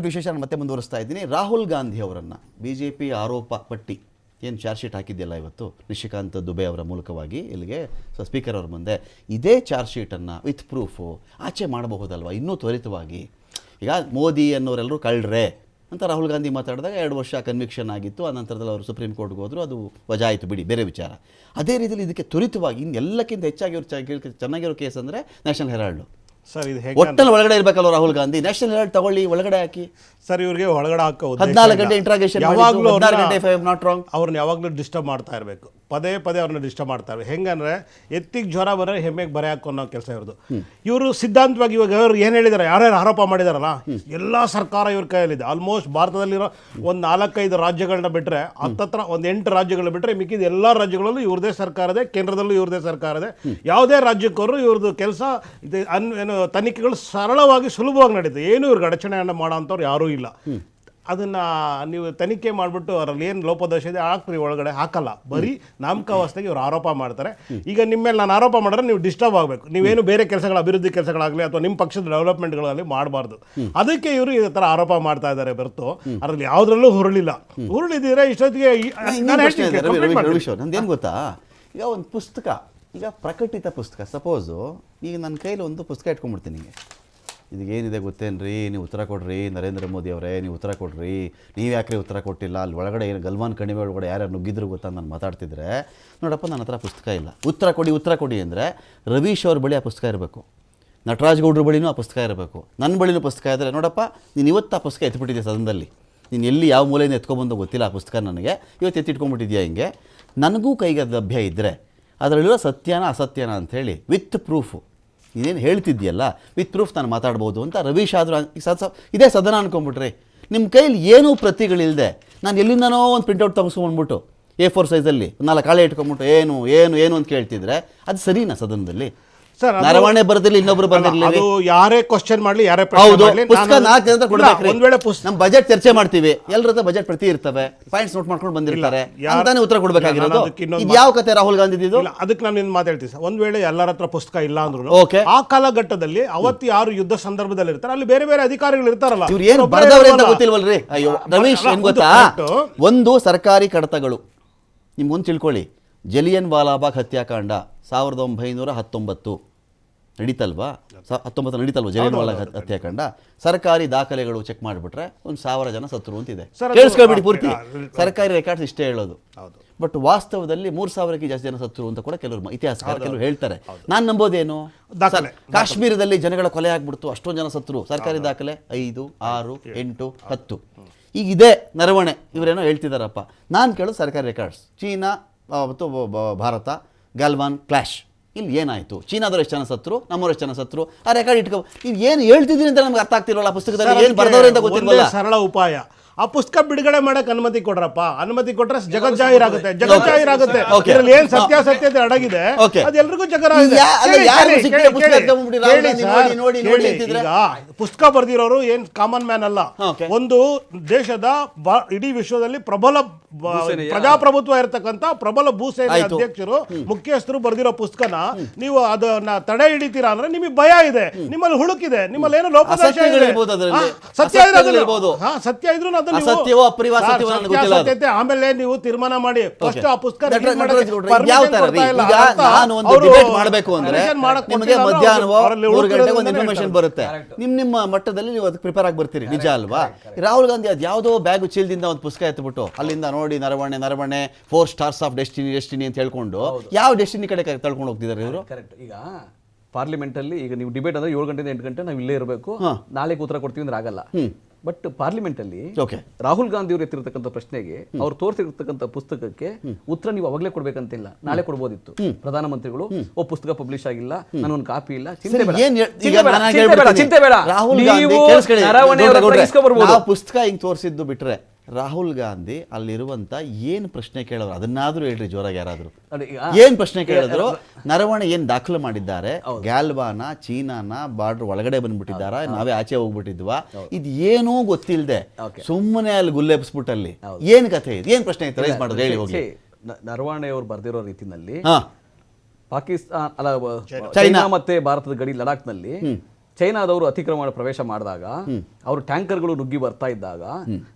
ವಿಶೇಷ ಮತ್ತೆ ಮುಂದುವರಿಸ್ತಾ ಇದ್ದೀನಿ. ರಾಹುಲ್ ಗಾಂಧಿ ಅವರನ್ನು ಬಿ ಜೆ ಪಿ ಆರೋಪ ಪಟ್ಟಿ ಏನು ಚಾರ್ಜ್ ಶೀಟ್ ಹಾಕಿದ್ದೆಲ್ಲ ಇವತ್ತು? ನಿಶಿಕಾಂತ್ ದುಬೆ ಅವರ ಮೂಲಕವಾಗಿ ಇಲ್ಲಿಗೆ ಸ್ಪೀಕರ್ ಅವ್ರ ಮುಂದೆ. ಇದೇ ಚಾರ್ಜ್ ಶೀಟನ್ನು ವಿತ್ ಪ್ರೂಫು ಆಚೆ ಮಾಡಬಹುದಲ್ವ? ಇನ್ನೂ ತ್ವರಿತವಾಗಿ. ಈಗ ಮೋದಿ ಅನ್ನೋರೆಲ್ಲರೂ ಕಳ್ರೆ ಅಂತ ರಾಹುಲ್ ಗಾಂಧಿ ಮಾತಾಡಿದಾಗ ಎರಡು ವರ್ಷ ಕನ್ವಿಕ್ಷನ್ ಆಗಿತ್ತು. ಆ ನಂತರದಲ್ಲಿ ಅವರು ಸುಪ್ರೀಂ ಕೋರ್ಟ್ಗೆ ಹೋದರು. ಅದು ವಜಾ ಆಯಿತು ಬಿಡಿ, ಬೇರೆ ವಿಚಾರ. ಅದೇ ರೀತಿಯಲ್ಲಿ ಇದಕ್ಕೆ ತ್ವರಿತವಾಗಿ ಇನ್ನು ಎಲ್ಲಕ್ಕಿಂತ ಹೆಚ್ಚಾಗಿ ಚ- ಚೆನ್ನಾಗಿರೋ ಕೇಸ್ ಅಂದರೆ ನ್ಯಾಷನಲ್ ಹೆರಾಲ್ಡು ಸರ್ ಇದು ಹೇಗೆ ಒಟ್ಟಲ್ಲಿ ಒಳಗಡೆ ಇರಬೇಕಲ್ವ ರಾಹುಲ್ ಗಾಂಧಿ? ನ್ಯಾಷನಲ್ ಹೆರಾಲ್ಡ್ ತಗೊಳ್ಳಿ ಒಳಗಡೆ ಹಾಕಿ. ಸರ್ ಇವರಿಗೆ ಒಳಗಡೆ ಹಾಕೋದು ಹದಿನಾಲ್ಕು. ಗಂಟೆ ಇಂಟ್ರಾಗೇಷನ್ ಯಾವಾಗಲೂ ನಾಟ್ ರಾಂಗ್ ಅವ್ರನ್ನ ಯಾವಾಗಲೂ ಡಿಸ್ಟರ್ಬ್ ಮಾಡ್ತಾ ಇರಬೇಕು. ಪದೇ ಪದೇ ಅವ್ರನ್ನ ಡಿಸ್ಟರ್ಬ್ ಮಾಡ್ತಾರೆ. ಹೆಂಗಂದ್ರೆ ಎತ್ತಿಗೆ ಜ್ವರ ಬರೋ ಹೆಮ್ಮೆಗೆ ಬರೆ ಹಾಕೋ ಅನ್ನೋ ಕೆಲಸ ಇರೋದು ಇವರು ಸಿದ್ಧಾಂತವಾಗಿ ಇವಾಗ ಅವ್ರು ಏನು ಹೇಳಿದ್ದಾರೆ ಯಾರ್ಯಾರು ಆರೋಪ ಮಾಡಿದಾರಲ್ಲ? ಎಲ್ಲ ಸರ್ಕಾರ ಇವ್ರ ಕೈಯಲ್ಲಿದೆ. ಆಲ್ಮೋಸ್ಟ್ ಭಾರತದಲ್ಲಿರೋ ಒಂದು ನಾಲ್ಕೈದು ರಾಜ್ಯಗಳನ್ನ ಬಿಟ್ಟರೆ ಹತ್ತತ್ರ ಒಂದು ಎಂಟು ರಾಜ್ಯಗಳನ್ನ ಬಿಟ್ಟರೆ ಮಿಕ್ಕಿದ ಎಲ್ಲ ರಾಜ್ಯಗಳಲ್ಲೂ ಇವ್ರದೇ ಸರ್ಕಾರ ಇದೆ, ಕೇಂದ್ರದಲ್ಲೂ ಇವ್ರದೇ ಸರ್ಕಾರ ಯಾವುದೇ ರಾಜ್ಯಕ್ಕವರು ಇವ್ರದ್ದು ಕೆಲಸ ಅನ್, ಏನು ತನಿಖೆಗಳು ಸರಳವಾಗಿ ಸುಲಭವಾಗಿ ನಡೀತದೆ. ಏನು ಇವ್ರಿಗೆ ಅಡಚಣೆಯನ್ನು ಮಾಡೋ ಅಂಥವ್ರು ಯಾರೂ ಇಲ್ಲ. ಅದನ್ನ ನೀವು ತನಿಖೆ ಮಾಡಿಬಿಟ್ಟು ಅವರಲ್ಲಿ ಏನು ಲೋಪದೋಷ ಇದೆ ಹಾಕ್ರಿ ಒಳಗಡೆ ಹಾಕಲ್ಲ. ಬರೀ ನಾಮಕಾವಸ್ಥೆಗೆ ಇವರು ಆರೋಪ ಮಾಡ್ತಾರೆ. ಈಗ ನಿಮ್ಮ ಮೇಲೆ ನಾನು ಆರೋಪ ಮಾಡಿದ್ರೆ ನೀವು ಡಿಸ್ಟರ್ಬ್ ಆಗಬೇಕು. ನೀವೇನು ಬೇರೆ ಕೆಲಸಗಳ ಅಭಿವೃದ್ಧಿ ಕೆಲಸಗಳಾಗಲಿ ಅಥವಾ ನಿಮ್ಮ ಪಕ್ಷದ ಡೆವಲಪ್ಮೆಂಟ್ಗಳಲ್ಲಿ ಮಾಡಬಾರ್ದು. ಅದಕ್ಕೆ ಇವರು ಈ ಥರ ಆರೋಪ ಮಾಡ್ತಾ ಇದ್ದಾರೆ ಬರ್ತು. ಅದರಲ್ಲಿ ಯಾವುದ್ರಲ್ಲೂ ಹುರುಳಿಲ್ಲ. ಹುರುಳಿದ್ರೆ ಇಷ್ಟೊತ್ತಿಗೆ. ನಂದೇನು ಗೊತ್ತಾ? ಈಗ ಒಂದು ಪುಸ್ತಕ ಈಗ ಪ್ರಕಟಿತ ಪುಸ್ತಕ ಸಪೋಸು ಈಗ ನನ್ನ ಕೈಲಿ ಒಂದು ಪುಸ್ತಕ ಇಟ್ಕೊಂಡ್ಬಿಡ್ತೀನಿ ಇದಕ್ಕೇನಿದೆ ಗೊತ್ತೇನ್ರಿ? ನೀವು ಉತ್ತರ ಕೊಡ್ರಿ, ನರೇಂದ್ರ ಮೋದಿ ಅವರೇ, ನೀವು ಉತ್ತರ ಕೊಡ್ರಿ. ನೀವು ಯಾಕ್ರಿ ಉತ್ತರ ಕೊಟ್ಟಿಲ್ಲ? ಅಲ್ಲಿ ಒಳಗಡೆ ಏನು ಗಲ್ವಾನ್ ಕಣಿವೆ ಒಳಗಡೆ ಯಾರ್ಯಾರು ನುಗ್ಗಿದ್ರು ಗೊತ್ತಾ ನಾನು ಮಾತಾಡ್ತಿದ್ರೆ? ನೋಡಪ್ಪ ನನ್ನ ಹತ್ರ ಪುಸ್ತಕ ಇಲ್ಲ. ಉತ್ತರ ಕೊಡಿ ಉತ್ತರ ಕೊಡಿ ಅಂದರೆ ರವೀಶ್ ಅವ್ರ ಬಳಿ ಆ ಪುಸ್ತಕ ಇರಬೇಕು. ನಟರಾಜ್ ಗೌಡ್ರ ಬಳಿನೂ ಆ ಪುಸ್ತಕ ಇರಬೇಕು. ನನ್ನ ಬಳಿನೂ ಪುಸ್ತಕ ಇದ್ದರೆ ನೋಡಪ್ಪ, ನೀನು ಇವತ್ತು ಆ ಪುಸ್ತಕ ಎತ್ತಿಬಿಟ್ಟಿದ್ದೆ ಸದನದಲ್ಲಿ? ನೀನು ಎಲ್ಲಿ ಯಾವ ಮೂಲೆಯಿಂದ ಎತ್ಕೊಬಂದು ಗೊತ್ತಿಲ್ಲ ಆ ಪುಸ್ತಕ ನನಗೆ. ಇವತ್ತು ಎತ್ತಿಟ್ಕೊಂಡ್ಬಿಟ್ಟಿದ್ಯಾ ಹಿಂಗೆ? ನನಗೂ ಕೈಗೆ ಲಭ್ಯ ಇದ್ದರೆ ಅದರಲ್ಲಿರೋ ಸತ್ಯನ ಅಸತ್ಯನ ಅಂಥೇಳಿ, ವಿತ್ ಪ್ರೂಫು. ನೀನೇನು ಹೇಳ್ತಿದ್ದೀಯಲ್ಲ? ವಿತ್ ಪ್ರೂಫ್ ನಾನು ಮಾತಾಡ್ಬೋದು ಅಂತ ರವೀಶ್ ಆದರೂ ಇದೇ ಸದನ ಅನ್ಕೊಂಬಿಟ್ರಿ ನಿಮ್ಮ ಕೈಲಿ ಏನೂ ಪ್ರತಿಗಳಿಲ್ಲದೆ ನಾನು ಎಲ್ಲಿಂದನೋ ಒಂದು ಪ್ರಿಂಟೌಟ್ ತೆಗೆಸ್ಕೊಂಡ್ಬಿಟ್ಟು ಎ ಫೋರ್ ಸೈಜಲ್ಲಿ ನಾಲ್ಕು ಕಾಳೆ ಇಟ್ಕೊಂಬಿಟ್ಟು ಏನು ಏನು ಏನು ಅಂತ ಕೇಳ್ತಿದ್ರೆ, ಅದು ಸರಿನಾ ಸದನದಲ್ಲಿ? ನರವಣೆ ಬರದಿಲ್ಲ ಇನ್ನೊಬ್ರು ಬರದಿರಲಿ ಅದು ಯಾರೇ ಕ್ವಶನ್ ಮಾಡ್ಲಿ ಯಾರೇ ಪ್ರಶ್ನೆ ಹೌದು ಪುಸ್ತಕ ನಾನು- ನಾಲ್ಕು ಜನ ಒಂದ್ ವೇಳೆ ಪುಸ್ತಕ ನಮ್ಮ ಬಜೆಟ್ ಚರ್ಚೆ ಮಾಡ್ತೀವಿ. ಎಲ್ಲರ ಬಜೆಟ್ ಪ್ರತಿ ಇರ್ತವೆ. ಪಾಯಿಂಟ್ಸ್ ನೋಟ್ ಮಾಡ್ಕೊಂಡು ಬಂದಿರ್ತಾರೆ. ಅಂತಾನೆ ಉತ್ತರ ಕೊಡ್ಬೇಕಾಗಿರೋದು. ನಾನು ಇದು ಯಾವ ಕತೆ ರಾಹುಲ್ ಗಾಂಧಿ ಇದು ಅದಕ್ಕೆ ನಾನು ಏನು ಮಾತಾಡ್ತೀನಿ ಸರ್. ಒಂದ್ ವೇಳೆ ಎಲ್ಲರ ಹತ್ರ ಪುಸ್ತಕ ಇಲ್ಲ ಅಂದ್ರು ಓಕೆ. ಆ ಕಾಲಘಟ್ಟದಲ್ಲಿ ಅವತ್ತು ಯಾರು ಯುದ್ಧ ಸಂದರ್ಭದಲ್ಲಿ ಇರ್ತಾರೆ ಅಲ್ಲಿ ಬೇರೆ ಬೇರೆ ಅಧಿಕಾರಿಗಳು ಇರ್ತಾರಲ್ಲ. ಇವ್ರು ಏನು ಬರೆದವ್ರೆ ಅಂತ. ಗೊತ್ತಿಲ್ವಲ್ರಿ? ಅಯ್ಯೋ ರಮೇಶ್ ಏನ್ ಗೊತ್ತಾ? ಒಂದು ಒಂದು ಸರ್ಕಾರಿ ಕಡತಗಳು. ನಿಮ್ಗೊಂದು ತಿಳ್ಕೊಳ್ಳಿ. ಜಲಿಯನ್ ವಾಲಾಬಾಗ್ ಹತ್ಯಾಕಾಂಡ ಸಾವಿರದ ಒಂಬೈನೂರ ಹತ್ತೊಂಬತ್ತು. ನಡೀತಲ್ವಾ? ಸ- ಹತ್ತೊಂಬತ್ತು ನಡೀತಲ್ವಾ? ಜಲಿಯನ್ ಹತ್ಯಾಕಂಡ ಹತ್- ಸರ್ಕಾರಿ ದಾಖಲೆಗಳು ಚೆಕ್ ಮಾಡಿಬಿಟ್ರೆ ಒಂದು ಸಾವಿರ ಜನ ಸತ್ರು ಅಂತಿದೆ. ಕೇಳಿಸ್ಕೊಳ್ಬಿಡಿ ಪೂರ್ತಿ. ಸರ್ಕಾರಿ ರೆಕಾರ್ಡ್ಸ್ ಇಷ್ಟೇ ಹೇಳೋದು. ಬಟ್ ವಾಸ್ತವದಲ್ಲಿ ಮೂರು ಸಾವಿರಕ್ಕೆ ಜಾಸ್ತಿ ಜನ ಸತ್ರು ಅಂತ ಕೂಡ ಕೆಲವರು ಇತಿಹಾಸಕಾರ ಕೆಲವರು ಹೇಳ್ತಾರೆ. ನಾನು ನಂಬೋದೇನು? ಕಾಶ್ಮೀರದಲ್ಲಿ ಜನಗಳ ಕೊಲೆ ಆಗ್ಬಿಡ್ತು ಅಷ್ಟೊಂದು ಜನ ಸತ್ರು ಸರ್ಕಾರಿ ದಾಖಲೆ ಐದು ಆರು ಎಂಟು ಹತ್ತು. ಈಗ ಇದೇ ನರವಣೆ ಇವರೇನೋ ಹೇಳ್ತಿದಾರಪ್ಪ. ನಾನು ಕೇಳೋದು ಸರ್ಕಾರಿ ರೆಕಾರ್ಡ್ಸ್ ಚೀನಾ ಮತ್ತು ಭಾರತ ಗಲ್ವಾನ್ ಕ್ಲಾಶ್. ಇಲ್ಲಿ ಏನಾಯಿತು? ಚೀನಾದವ್ರು ಎಷ್ಟು ಜನ ಸತ್ರು ನಮ್ಮವ್ರು ಎಷ್ಟು ಜನ ಸತ್ರು ಆ ರೆಕಾರ್ಡ್ ಇಟ್ಕೋ ಇದು ಏನು ಹೇಳ್ತಿದ್ದೀನಿ ಅಂತ ನಮ್ಗೆ ಅರ್ಥ ಆಗ್ತಿರಲ್ಲ ಪುಸ್ತಕದಲ್ಲಿ? ಏನು ಬರ್ದವ್ರೆ ಅಂತ ಗೊತ್ತಿರಲಿಲ್ಲ ಸರಳ ಉಪಾಯ. ಆ ಪುಸ್ತಕ ಬಿಡುಗಡೆ ಮಾಡಕ್ ಅನುಮತಿ ಕೊಡ್ರಪ್ಪ. ಅನುಮತಿ ಕೊಟ್ರೆ ಜಗತ್ ಜಾಹೀರಾಗುತ್ತೆ. ಜಗತ್ ಜಾಹೀರಾಗುತ್ತೆ. ಆಗುತ್ತೆ ಇದ್ರಲ್ಲಿ ಏನ್ ಸತ್ಯಾಸತ್ಯತೆ ಅಡಗಿದೆ ಅದೆಲ್ಲರಿಗೂ ಜಗರ ಪುಸ್ತಕ ಬರ್ದಿರೋರು ಏನ್ ಕಾಮನ್ ಮ್ಯಾನ್ ಅಲ್ಲ. ಒಂದು ದೇಶದ ಇಡೀ ವಿಶ್ವದಲ್ಲಿ ಪ್ರಬಲ ಪ್ರಜಾಪ್ರಭುತ್ವ ಇರತಕ್ಕಂತ ಪ್ರಬಲ ಭೂಸೇನೆ ಅಧ್ಯಕ್ಷರು ಮುಖ್ಯಸ್ಥರು ಬರ್ದಿರೋ ಪುಸ್ತಕನ ನೀವು ಅದನ್ನ ತಡೆ ಹಿಡಿತೀರಾ ಅಂದ್ರೆ ನಿಮಗೆ ಭಯ ಇದೆ. ನಿಮ್ಮಲ್ಲಿ ಹುಳುಕಿದೆ. ನಿಮ್ಮಲ್ಲಿ ಏನೋ ಲೋಪದೋಷ ಇದೆ. ಸತ್ಯ ಸತ್ಯ ಇದ್ರೂ ಅಸತ್ಯವೋ ಅಪರಿವ ಸತ್ಯವೋ ನನಗೆ ಗೊತ್ತಿಲ್ಲ ಅದು. ಆಮೇಲೆ ನೀವು ತೀರ್ಮಾನ ಮಾಡಿ. ಫಸ್ಟ್ ಆ ಪುಸ್ತಕ ಯಾವ ತರ. ಈಗ ನಾನು ಒಂದು ಡಿಬೇಟ್ ಮಾಡಬೇಕು ಅಂದ್ರೆ ನಿಮಗೆ ಅವ್ರಲ್ಲಿ ಮೂರು ಗಂಟೆಗೆ ಒಂದು ಇನ್ಫಾರ್ಮೇಶನ್ ಬರುತ್ತೆ. ನಿಮ್ಮ ನಿಮ್ಮ ಮಟ್ಟದಲ್ಲಿ ನೀವು ಅದಕ್ಕೆ ಪ್ರಿಪೇರ್ ಆಗಿ ಬರ್ತೀರಿ ನಿಜ ಅಲ್ವಾ? ರಾಹುಲ್ ಗಾಂಧಿ ಅದು ಯಾವುದೋ ಬ್ಯಾಗ್ ಚೀಲದಿಂದ ಒಂದು ಪುಸ್ತಕ ಎತ್ಬಿಟ್ಟು ಅಲ್ಲಿಂದ ನೋಡಿ Naravane Naravane Four Stars of Destiny Destiny ಅಂತ ಹೇಳ್ಕೊಂಡು ಯಾವ ಡೆಸ್ಟಿನಿ ಕಡೆ ತಳ್ಕೊಂಡು ಹೋಗ್ತಿದ್ದಾರೆ ಇವರು? ಕರೆಕ್ಟ್ ಈಗ ಪಾರ್ಲಿಮೆಂಟ್ ಅಲ್ಲಿ ಈಗ ನೀವು ಡಿಬೇಟ್ ಅಂದ್ರೆ ಏಳು ಗಂಟೆಯಿಂದ ಎಂಟು ಗಂಟೆ ನಾವು ಇಲ್ಲೇ ಇರಬೇಕು. ನಾಳೆ ಉತ್ತರ ಕೊಡ್ತೀವಿ ಅಂದ್ರೆ ಆಗಲ್ಲ. ಬಟ್ ಪಾರ್ಲಿಮೆಂಟ್ ಅಲ್ಲಿ ಓಕೆ ರಾಹುಲ್ ಗಾಂಧಿ ಅವರು ಎತ್ತಿರತಕ್ಕಂಥ ಪ್ರಶ್ನೆಗೆ ಅವ್ರು ತೋರಿಸಿರ್ತಕ್ಕಂಥ ಪುಸ್ತಕಕ್ಕೆ ಉತ್ತರ ನೀವು ಅವಾಗಲೇ ಕೊಡ್ಬೇಕಂತಿಲ್ಲ. ನಾಳೆ ಕೊಡ್ಬೋದಿತ್ತು. ಪ್ರಧಾನಮಂತ್ರಿಗಳು ಓ ಪುಸ್ತಕ ಪಬ್ಲಿಷ್ ಆಗಿಲ್ಲ ನನಗೊಂದು ಕಾಪಿ ಇಲ್ಲ. ಚಿಂತೆ ಬೇಡ. ಚಿಂತೆ ಬೇಡ. ನಾವು ಪುಸ್ತಕ ಹಿಂಗ್ ತೋರಿಸಿದ್ದು ಬಿಟ್ರೆ ರಾಹುಲ್ ಗಾಂಧಿ ಅಲ್ಲಿರುವಂತ ಏನ್ ಪ್ರಶ್ನೆ ಕೇಳೋರು? ಅದನ್ನಾದ್ರೂ ಹೇಳ್ರಿ ಜೋರಾಗಿ ಯಾರಾದರೂ. ಏನು ಪ್ರಶ್ನೆ ಕೇಳಿದ್ರು? ನರವಣೆ ಏನ್ ದಾಖಲು ಮಾಡಿದ್ದಾರೆ? ಗ್ಯಾಲ್ವಾನ ಚೀನಾನ ಬಾರ್ಡರ್ ಒಳಗಡೆ ಬಂದ್ಬಿಟ್ಟಿದ್ದಾರ? ನಾವೇ ಆಚೆ ಹೋಗ್ಬಿಟ್ಟಿದ್ವಾ? ಇದು ಏನೂ ಗೊತ್ತಿಲ್ಲದೆ ಸುಮ್ಮನೆ ಅಲ್ಲಿ ಗುಲ್ಲೆಬ್ಸ್ಬಿಟ್ಟು ಅಲ್ಲಿ ಏನ್ ಕಥೆ ಇದು? ಏನ್ ಪ್ರಶ್ನೆ ರೈಸ್ ಮಾಡೋದು ಹೇಳಿ ಹೋಗಿ ನರವಾಣೆಯವರು ನ- ನರವಣೆ ಅವರು ಬರ್ದಿರೋ ರೀತಿನಲ್ಲಿ ಹಾ. ಪಾಕಿಸ್ತಾನ ಅಲ್ಲ ಚೈನಾ. ಚೈನಾ ಮತ್ತೆ ಭಾರತದ ಗಡಿ ಲಡಾಖ್ನಲ್ಲಿ ಚೈನಾದವರು ಅತಿಕ್ರಮಣ ಪ್ರವೇಶ ಮಾಡಿದಾಗ ಅವರು ಟ್ಯಾಂಕರ್ಗಳು ನುಗ್ಗಿ ಬರ್ತಾ ಇದ್ದಾಗ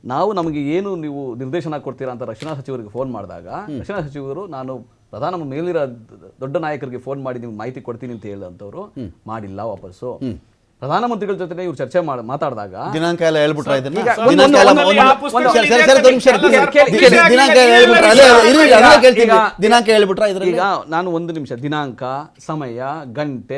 ನಾವು ನಮಗೆ ಏನು ನೀವು ನಿರ್ದೇಶನ ಕೊಡ್ತೀರಾ ಅಂತ ರಕ್ಷಣಾ ಸಚಿವರಿಗೆ ಫೋನ್ ಮಾಡಿದಾಗ ರಕ್ಷಣಾ ಸಚಿವರು ನಾನು ಪ್ರಧಾನ ಮೇಲಿರೋ ದೊಡ್ಡ ನಾಯಕರಿಗೆ ಫೋನ್ ಮಾಡಿ ನಿಮ್ಗೆ ಮಾಹಿತಿ ಕೊಡ್ತೀನಿ ಅಂತ ಹೇಳಿದಂಥವ್ರು ಮಾಡಿಲ್ಲ ವಾಪಸ್ಸು. ಪ್ರಧಾನಮಂತ್ರಿಗಳ ಜೊತೆ ಇವ್ರು ಚರ್ಚೆ ಮಾಡಿ ಮಾತಾಡಿದಾಗ ದಿನಾಂಕ ಎಲ್ಲ ಹೇಳ್ಬಿಟ್ರೆ ದಿನಾಂಕ ಹೇಳ್ಬಿಟ್ರಾ? ಈಗ ನಾನು ಒಂದು ನಿಮಿಷ ದಿನಾಂಕ ಸಮಯ ಗಂಟೆ